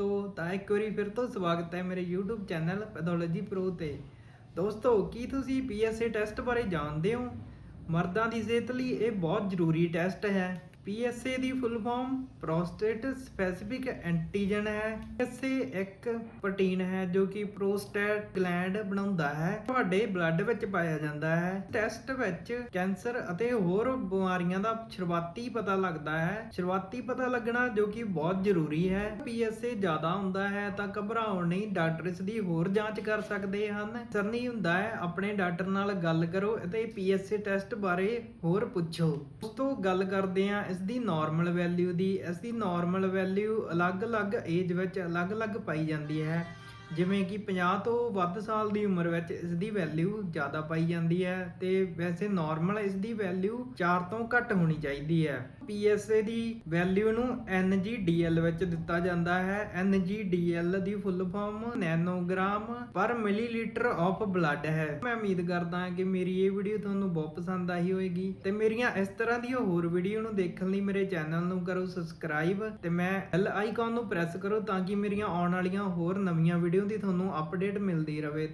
ਦੋਸਤੋ, ਤਾਂ ਇੱਕ ਵਾਰੀ ਫਿਰ ਤੋਂ ਸਵਾਗਤ ਹੈ ਮੇਰੇ YouTube ਚੈਨਲ ਪੈਥੋਲੋਜੀ ਪ੍ਰੋ ਤੇ। ਦੋਸਤੋ, ਕੀ ਤੁਸੀਂ PSA ਟੈਸਟ ਬਾਰੇ ਜਾਣਦੇ ਹੋ? ਮਰਦਾਂ ਦੀ ਸਿਹਤ ਲਈ ਇਹ ਬਹੁਤ ਜ਼ਰੂਰੀ ਟੈਸਟ ਹੈ। PSA ਦੀ full form, prostate, specific antigen ਹੈ। PSA ਇੱਕ ਪ੍ਰੋਟੀਨ ਹੈ ਜੋ ਕਿ ਪ੍ਰੋਸਟੇਟ ਗਲੈਂਡ ਬਣਾਉਂਦਾ ਹੈ। ਤੁਹਾਡੇ ਬਲੱਡ ਵਿੱਚ ਪਾਇਆ ਜਾਂਦਾ ਹੈ। ਟੈਸਟ ਵਿੱਚ ਕੈਂਸਰ ਅਤੇ ਹੋਰ ਬਿਮਾਰੀਆਂ ਦਾ ਸ਼ੁਰੂਆਤੀ ਪਤਾ ਲੱਗਦਾ ਹੈ। ਸ਼ੁਰੂਆਤੀ ਪਤਾ ਲੱਗਣਾ ਜੋ ਕਿ ਬਹੁਤ ਜ਼ਰੂਰੀ ਹੈ। PSA ਜ਼ਿਆਦਾ ਹੁੰਦਾ ਹੈ ਤਾਂ ਘਬਰਾਉਣ ਨਹੀਂ ਡਾਕਟਰ ਇਸ ਦੀ ਹੋਰ ਜਾਂਚ ਕਰ ਸਕਦੇ ਹਨ। ਸਰ ਨਹੀਂ ਹੁੰਦਾ ਹੈ। ਆਪਣੇ ਡਾਕਟਰ ਨਾਲ ਗੱਲ ਕਰੋ ਅਤੇ PSA ਟੈਸਟ ਬਾਰੇ ਹੋਰ ਪੁੱਛੋ। ਉਸ ਤੋਂ ਗੱਲ ਕਰਦੇ ਹਾਂ ਇਸ ਦੀ ਨਾਰਮਲ ਵੈਲਿਊ ਦੀ ਇਸ ਦੀ ਨਾਰਮਲ ਵੈਲਿਊ ਅਲੱਗ-ਅਲੱਗ ਏਜ ਵਿੱਚ ਅਲੱਗ-ਅਲੱਗ ਪਾਈ ਜਾਂਦੀ ਹੈ। ਜਿਵੇਂ ਕਿ 50 ਤੋਂ ਵੱਧ ਸਾਲ ਦੀ ਉਮਰ ਵਿੱਚ ਇਸ ਦੀ ਵੈਲਿਊ ਜ਼ਿਆਦਾ ਪਾਈ ਜਾਂਦੀ ਹੈ ਤੇ ਵੈਸੇ ਨਾਰਮਲ ਇਸ ਦੀ ਵੈਲਿਊ 4 ਤੋਂ ਘੱਟ ਹੋਣੀ ਚਾਹੀਦੀ ਹੈ। PSA ਦੀ ਵੈਲਿਊ ਨੂੰ NGDL ਵਿੱਚ ਦਿੱਤਾ ਜਾਂਦਾ ਹੈ। NGDL ਦੀ ਫੁੱਲ ਫਾਰਮ ਨੈਨੋਗ੍ਰਾਮ ਪਰ ਮਿਲੀਲੀਟਰ ਆਫ ਬਲੱਡ ਹੈ। ਮੈਂ ਉਮੀਦ ਕਰਦਾ ਹਾਂ ਕਿ ਮੇਰੀ ਇਹ ਵੀਡੀਓ ਤੁਹਾਨੂੰ ਬਹੁਤ ਪਸੰਦ ਆਈ ਹੋਵੇਗੀ। ਤੇ ਮੇਰੀਆਂ ਇਸ ਤਰ੍ਹਾਂ ਦੀਆਂ ਹੋਰ ਵੀਡੀਓ ਨੂੰ ਦੇਖਣ ਲਈ ਮੇਰੇ ਚੈਨਲ ਨੂੰ ਕਰੋ ਸਬਸਕ੍ਰਾਈਬ ਤੇ ਮੈਂ ਬੈਲ ਆਈਕਨ ਨੂੰ ਪ੍ਰੈਸ ਕਰੋ ਤਾਂ ਕਿ ਮੇਰੀਆਂ ਆਉਣ ਵਾਲੀਆਂ ਹੋਰ ਨਵੀਆਂ ਵੀਡੀਓ ਦੀ ਤੁਹਾਨੂੰ ਅਪਡੇਟ ਮਿਲਦੀ ਰਹੇ